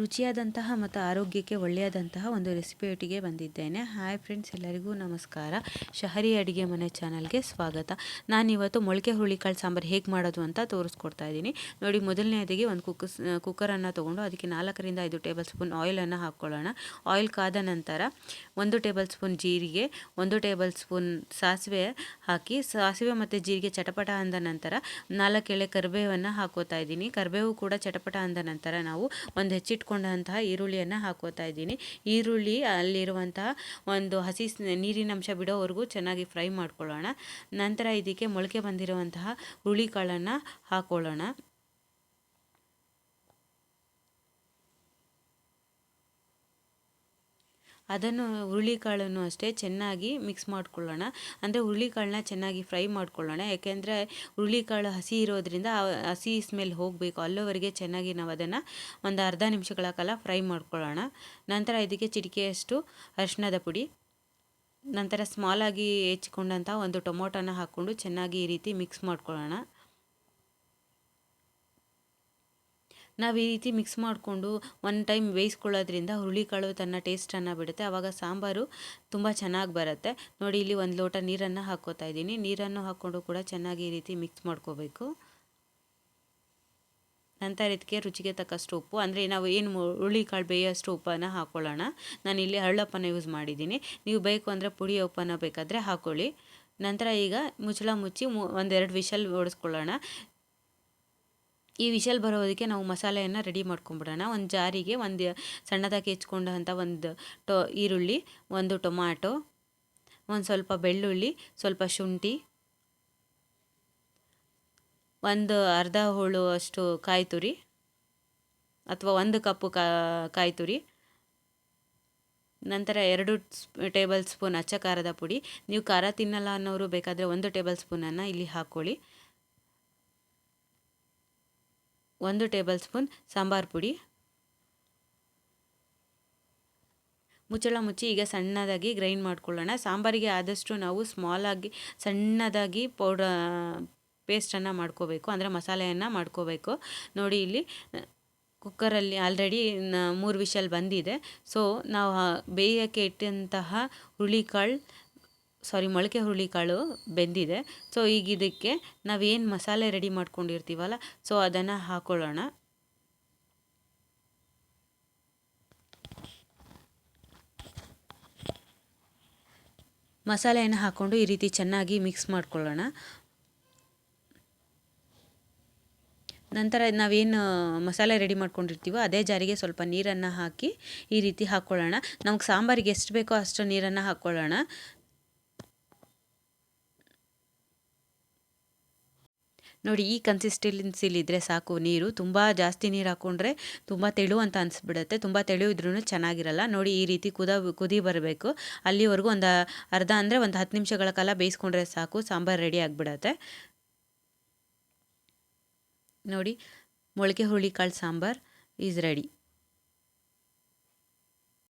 ರುಚಿಯಾದಂತಹ ಮತ್ತು ಆರೋಗ್ಯಕ್ಕೆ ಒಳ್ಳೆಯದಂತಹ ಒಂದು ರೆಸಿಪಿಯೊಟ್ಟಿಗೆ ಬಂದಿದ್ದೇನೆ. ಹಾಯ್ ಫ್ರೆಂಡ್ಸ್ ಎಲ್ಲರಿಗೂ ನಮಸ್ಕಾರ. ಶಹರಿ ಅಡುಗೆ ಮನೆ ಚಾನಲ್ಗೆ ಸ್ವಾಗತ. ನಾನಿವತ್ತು ಮೊಳಕೆ ಹುರುಳಿಕಾಳು ಸಾಂಬಾರು ಹೇಗೆ ಮಾಡೋದು ಅಂತ ತೋರಿಸ್ಕೊಡ್ತಾ ಇದ್ದೀನಿ. ನೋಡಿ, ಮೊದಲನೇದಾಗಿ ಒಂದು ಕುಕ್ಕಸ್ ಕುಕ್ಕರನ್ನು ತೊಗೊಂಡು ಅದಕ್ಕೆ ನಾಲ್ಕರಿಂದ ಐದು ಟೇಬಲ್ ಸ್ಪೂನ್ ಆಯಿಲನ್ನು ಹಾಕ್ಕೊಳ್ಳೋಣ. ಆಯಿಲ್ ಕಾದ ನಂತರ ಒಂದು ಟೇಬಲ್ ಸ್ಪೂನ್ ಜೀರಿಗೆ, ಒಂದು ಟೇಬಲ್ ಸ್ಪೂನ್ ಸಾಸಿವೆ ಹಾಕಿ, ಸಾಸಿವೆ ಮತ್ತು ಜೀರಿಗೆ ಚಟಪಟ ಅಂದ ನಂತರ ನಾಲ್ಕು ಎಳೆ ಕರಿಬೇವನ್ನು ಹಾಕೋತಾ ಇದ್ದೀನಿ. ಕರಿಬೇವು ಕೂಡ ಚಟಪಟ ಅಂದ ನಂತರ ನಾವು ಒಂದು ಹೆಚ್ಚಿಟ್ಕೊಂಡಂತಹ ಈರುಳ್ಳಿಯನ್ನು ಹಾಕೋತಾ ಇದ್ದೀನಿ. ಈರುಳ್ಳಿ ಅಲ್ಲಿರುವಂತಹ ಒಂದು ಹಸಿ ನೀರಿನಂಶ ಬಿಡೋವರೆಗೂ ಚೆನ್ನಾಗಿ ಫ್ರೈ ಮಾಡ್ಕೊಳ್ಳೋಣ. ನಂತರ ಇದಕ್ಕೆ ಮೊಳಕೆ ಬಂದಿರುವಂತಹ ಹುಳಿಕಾಳನ್ನು ಹಾಕೊಳ್ಳೋಣ. ಅದನ್ನು ಹುರುಳಿಕಾಳನ್ನು ಅಷ್ಟೇ ಚೆನ್ನಾಗಿ ಮಿಕ್ಸ್ ಮಾಡ್ಕೊಳ್ಳೋಣ. ಅಂದರೆ ಹುರುಳಿಕಾಳನ್ನ ಚೆನ್ನಾಗಿ ಫ್ರೈ ಮಾಡ್ಕೊಳ್ಳೋಣ. ಯಾಕೆಂದರೆ ಹುರುಳಿಕಾಳು ಹಸಿ ಇರೋದ್ರಿಂದ ಹಸಿ ಸ್ಮೆಲ್ ಹೋಗಬೇಕು. ಅಲ್ಲೋವರೆಗೆ ಚೆನ್ನಾಗಿ ನಾವು ಅದನ್ನು ಒಂದು ಅರ್ಧ ನಿಮಿಷಗಳ ಕಾಲ ಫ್ರೈ ಮಾಡ್ಕೊಳ್ಳೋಣ. ನಂತರ ಇದಕ್ಕೆ ಚಿಟಿಕೆಯಷ್ಟು ಅರಿಶಿಣದ ಪುಡಿ, ನಂತರ ಸ್ಮಾಲಾಗಿ ಹೆಚ್ಕೊಂಡಂಥ ಒಂದು ಟೊಮೊಟೊನ ಹಾಕ್ಕೊಂಡು ಚೆನ್ನಾಗಿ ಈ ರೀತಿ ಮಿಕ್ಸ್ ಮಾಡ್ಕೊಳ್ಳೋಣ. ನಾವು ಈ ರೀತಿ ಮಿಕ್ಸ್ ಮಾಡಿಕೊಂಡು ಒನ್ ಟೈಮ್ ಬೇಯಿಸ್ಕೊಳ್ಳೋದ್ರಿಂದ ಹುರುಳಿಕಾಳು ತನ್ನ ಟೇಸ್ಟನ್ನು ಬಿಡುತ್ತೆ. ಆವಾಗ ಸಾಂಬಾರು ತುಂಬ ಚೆನ್ನಾಗಿ ಬರುತ್ತೆ. ನೋಡಿ, ಇಲ್ಲಿ ಒಂದು ಲೋಟ ನೀರನ್ನು ಹಾಕ್ಕೋತಾ ಇದ್ದೀನಿ. ನೀರನ್ನು ಹಾಕ್ಕೊಂಡು ಕೂಡ ಚೆನ್ನಾಗಿ ಈ ರೀತಿ ಮಿಕ್ಸ್ ಮಾಡ್ಕೋಬೇಕು. ನಂತರ ಇದಕ್ಕೆ ರುಚಿಗೆ ತಕ್ಕಷ್ಟು ಉಪ್ಪು. ಅಂದರೆ ನಾವು ಏನು ಹುರುಳಿಕಾಳು ಬೇಯೋಷ್ಟು ಉಪ್ಪನ್ನು ಹಾಕ್ಕೊಳ್ಳೋಣ ನಾನು ಇಲ್ಲಿ ಹಳ್ಳಪ್ಪನ ಯೂಸ್ ಮಾಡಿದ್ದೀನಿ. ನೀವು ಬೇಕು ಅಂದರೆ ಪುಡಿ ಉಪ್ಪನ್ನು ಬೇಕಾದರೆ ಹಾಕ್ಕೊಳ್ಳಿ ನಂತರ ಈಗ ಮುಚ್ಚಳ ಮುಚ್ಚಿ ಒಂದೆರಡು ವಿಷಲ್ ಓಡಿಸ್ಕೊಳ್ಳೋಣ ಈ ವಿಷಲ್ ಬರೋದಕ್ಕೆ ನಾವು ಮಸಾಲೆಯನ್ನು ರೆಡಿ ಮಾಡ್ಕೊಂಬಿಡೋಣ. ಒಂದು ಜಾರಿಗೆ ಒಂದು ಸಣ್ಣದಾಗಿ ಹೆಚ್ಕೊಂಡಂಥ ಒಂದು ಟೊ, ಈರುಳ್ಳಿ, ಒಂದು ಟೊಮಾಟೊ, ಒಂದು ಸ್ವಲ್ಪ ಬೆಳ್ಳುಳ್ಳಿ, ಸ್ವಲ್ಪ ಶುಂಠಿ, ಒಂದು ಅರ್ಧ ಹೋಳು ಅಷ್ಟು ಕಾಯಿ ತುರಿ ಅಥವಾ ಒಂದು ಕಪ್ಪು ಕಾಯಿ ತುರಿ ನಂತರ ಎರಡು ಟೇಬಲ್ ಸ್ಪೂನ್ ಅಚ್ಚ ಖಾರದ ಪುಡಿ. ನೀವು ಖಾರ ತಿನ್ನಲ್ಲ ಅನ್ನೋರು ಬೇಕಾದರೆ ಒಂದು ಟೇಬಲ್ ಸ್ಪೂನನ್ನು ಇಲ್ಲಿ ಹಾಕ್ಕೊಳ್ಳಿ. ಒಂದು ಟೇಬಲ್ ಸ್ಪೂನ್ ಸಾಂಬಾರು ಪುಡಿ. ಮುಚ್ಚಳ ಮುಚ್ಚಿ ಈಗ ಸಣ್ಣದಾಗಿ ಗ್ರೈಂಡ್ ಮಾಡ್ಕೊಳ್ಳೋಣ. ಸಾಂಬಾರಿಗೆ ಆದಷ್ಟು ನಾವು ಸ್ಮಾಲಾಗಿ ಸಣ್ಣದಾಗಿ ಪೌಡ ಪೇಸ್ಟನ್ನು ಮಾಡ್ಕೋಬೇಕು. ಅಂದರೆ ಮಸಾಲೆಯನ್ನು ಮಾಡ್ಕೋಬೇಕು. ನೋಡಿ ಇಲ್ಲಿ ಕುಕ್ಕರಲ್ಲಿ ಆಲ್ರೆಡಿ ಮೂರು ವಿಷಲ್ ಬಂದಿದೆ. ಸೊ ನಾವು ಬೇಯೋಕ್ಕೆ ಇಟ್ಟಂತಹ ಹುಳಿಕಾಳು ಸಾರಿ, ಮೊಳಕೆ ಹುರುಳಿಕಾಳು ಬೆಂದಿದೆ. ಸೊ, ಈಗ ಇದಕ್ಕೆ ನಾವೇನು ಮಸಾಲೆ ರೆಡಿ ಮಾಡ್ಕೊಂಡಿರ್ತೀವಲ್ಲ, ಸೊ, ಅದನ್ನು ಹಾಕೊಳ್ಳೋಣ. ಮಸಾಲೆಯನ್ನು ಹಾಕ್ಕೊಂಡು ಈ ರೀತಿ ಚೆನ್ನಾಗಿ ಮಿಕ್ಸ್ ಮಾಡ್ಕೊಳ್ಳೋಣ. ನಂತರ ನಾವೇನು ಮಸಾಲೆ ರೆಡಿ ಮಾಡ್ಕೊಂಡಿರ್ತೀವೋ, ಅದೇ ಜಾರಿಗೆ ಸ್ವಲ್ಪ ನೀರನ್ನು ಹಾಕಿ ಈ ರೀತಿ ಹಾಕ್ಕೊಳ್ಳೋಣ ನಮಗೆ ಸಾಂಬಾರಿಗೆ ಎಷ್ಟು ಬೇಕೋ ಅಷ್ಟು ನೀರನ್ನು ಹಾಕ್ಕೊಳ್ಳೋಣ ನೋಡಿ, ಈ ಕನ್ಸಿಸ್ಟೆನ್ಸಿಲಿದ್ದರೆ ಸಾಕು. ನೀರು ತುಂಬ ಜಾಸ್ತಿ ನೀರು ಹಾಕ್ಕೊಂಡ್ರೆ ತುಂಬ ತೆಳು ಅಂತ ಅನಿಸ್ಬಿಡುತ್ತೆ. ತುಂಬ ತೆಳು ಇದ್ರೂ ಚೆನ್ನಾಗಿರಲ್ಲ. ನೋಡಿ, ಈ ರೀತಿ ಕುದ, ಕುದಿ ಬರಬೇಕು. ಅಲ್ಲಿವರೆಗೂ ಒಂದು ಅರ್ಧ ಅಂದರೆ ಒಂದು ಹತ್ತು ನಿಮಿಷಗಳ ಕಾಲ ಬೇಯಿಸ್ಕೊಂಡ್ರೆ ಸಾಕು. ಸಾಂಬಾರು ರೆಡಿ ಆಗಿಬಿಡತ್ತೆ. ನೋಡಿ, ಮೊಳಕೆ ಹುರುಳಿಕಾಳು ಕಾಳು ಸಾಂಬಾರು ಈಸ್ ರೆಡಿ